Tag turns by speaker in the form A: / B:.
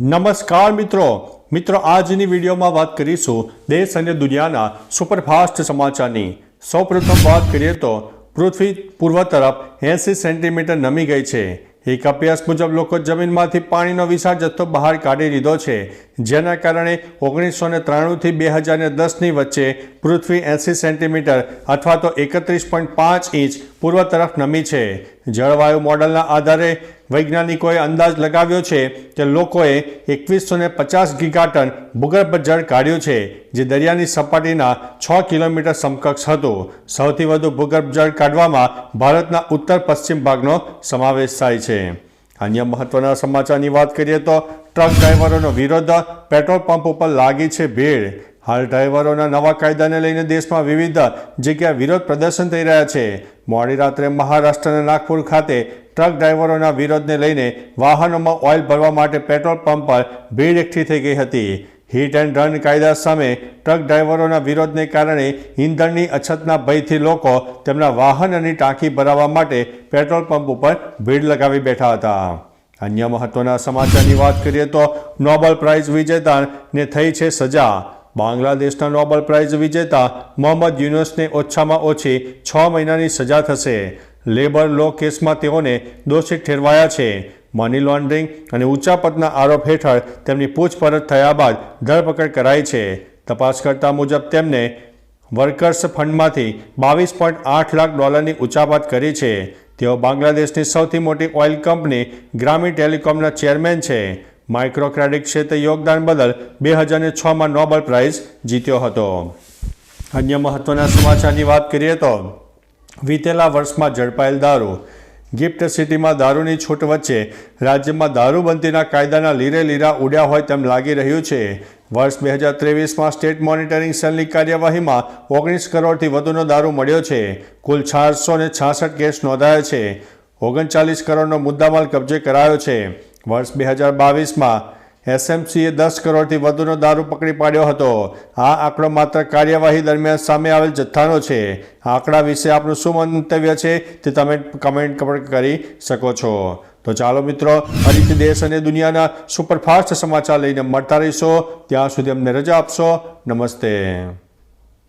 A: નમસ્કાર મિત્રો. મિત્રો, આજની વિડીયોમાં વાત કરીશું દેશ અને દુનિયાના સુપરફાસ્ટ સમાચારની. સૌપ્રથમ વાત કરીએ તો, પૃથ્વી પૂર્વ તરફ એંસી સેન્ટીમીટર નમી ગઈ છે. એક અભ્યાસ મુજબ લોકો જમીનમાંથી પાણીનો વિશાળ જથ્થો બહાર કાઢી લીધો છે, જેના કારણે ઓગણીસો ને ત્રાણુંથી બે હજાર ને દસની વચ્ચે પૃથ્વી એંસી સેન્ટીમીટર અથવા તો એકત્રીસ પોઈન્ટ પાંચ ઇંચ પૂર્વ તરફ નમી છે. જળવાયુ મોડલના આધારે વૈજ્ઞાનિકોએ અંદાજ લગાવ્યો છે કે લોકોએ એકવીસો ને પચાસ ગીગાટન ભૂગર્ભ જળ કાઢ્યું છે, જે દરિયાની સપાટીના છ કિલોમીટર સમકક્ષ હતું. સૌથી વધુ ભૂગર્ભ જળ કાઢવામાં ભારતના ઉત્તર પશ્ચિમ ભાગનો સમાવેશ થાય છે. અન્ય મહત્વના સમાચારની વાત કરીએ તો ટ્રક ડ્રાઈવરોનો વિરોધ પેટ્રોલ પંપ ઉપર લાગી છે ભીડ. હાલ ડ્રાઈવરોના નવા કાયદાને લઈને દેશમાં વિવિધ જગ્યાએ વિરોધ પ્રદર્શન થઈ રહ્યા છે. મોડી રાત્રે મહારાષ્ટ્રના નાગપુર ખાતે ટ્રક ડ્રાઈવરોના વિરોધને લઈને વાહનોમાં ઓઇલ ભરવા માટે પેટ્રોલ પંપ પર ભીડ એકઠી થઈ ગઈ હતી. હિટ એન્ડ રન કાયદા સામે ટ્રક ડ્રાઈવરોના વિરોધને કારણે ઈંધણની અછતના ભયથી લોકો તેમના વાહનની ટાંકી ભરાવવા માટે પેટ્રોલ પંપ ઉપર ભીડ લગાવી બેઠા હતા. અન્ય મહત્વના સમાચારની વાત કરીએ તો નોબેલ પ્રાઇઝ વિજેતાને થઈ છે સજા. બાંગ્લાદેશના નોબેલ પ્રાઇઝ વિજેતા મોહમ્મદ યુનુસને ઓછામાં ઓછી છ મહિનાની સજા થશે. લેબર લો કેસમાં તેઓને દોષિત ઠેરવાયા છે. મની લોન્ડરિંગ અને ઊંચા પદના આરોપ હેઠળ તેમની પૂછપરછ થયા બાદ ધરપકડ કરાઈ છે. તપાસકર્તા મુજબ તેમને વર્કર્સ ફંડમાંથી બાવીસ પોઈન્ટ આઠ લાખ ડોલરની ઉચાપત કરી છે. તેઓ બાંગ્લાદેશની સૌથી મોટી ઓઇલ કંપની ગ્રામીણ ટેલિકોમના ચેરમેન છે. માઇક્રો ક્રેડિટ ક્ષેત્રે યોગદાન બદલ બે હજાર છમાં નોબેલ પ્રાઇઝ જીત્યો હતો. અન્ય મહત્વના સમાચારની વાત કરીએ તો વીતેલા વર્ષમાં ઝડપાયેલ દારૂ. ગિફ્ટ સિટીમાં દારૂની છૂટ વચ્ચે રાજ્યમાં દારૂબંધીના કાયદાના લીરે લીરા ઉડ્યા હોય તેમ લાગી રહ્યું છે. વર્ષ બે હજાર ત્રેવીસમાં સ્ટેટ મોનિટરિંગ સેલની કાર્યવાહીમાં ઓગણીસ કરોડથી વધુનો દારૂ મળ્યો છે. કુલ ચારસો ને છાસઠ કેસ નોંધાયા છે. ઓગણચાલીસ કરોડનો મુદ્દામાલ કબજે કરાયો છે. વર્ષ બે હજાર બાવીસમાં એસએમસીએ દસ કરોડથી વધુનો દારૂ પકડી પાડ્યો હતો. આ આંકડો માત્ર કાર્યવાહી દરમિયાન સામે આવેલ જથ્થાનો છે. આંકડા વિશે આપનું શું મંતવ્ય છે તે તમે કમેન્ટ કરી શકો છો. તો ચાલો મિત્રો, ફરીથી દેશ અને દુનિયાના સુપરફાસ્ટ સમાચાર લઈને મળતા રહીશો. ત્યાં સુધી અમને રજા આપશો. નમસ્તે.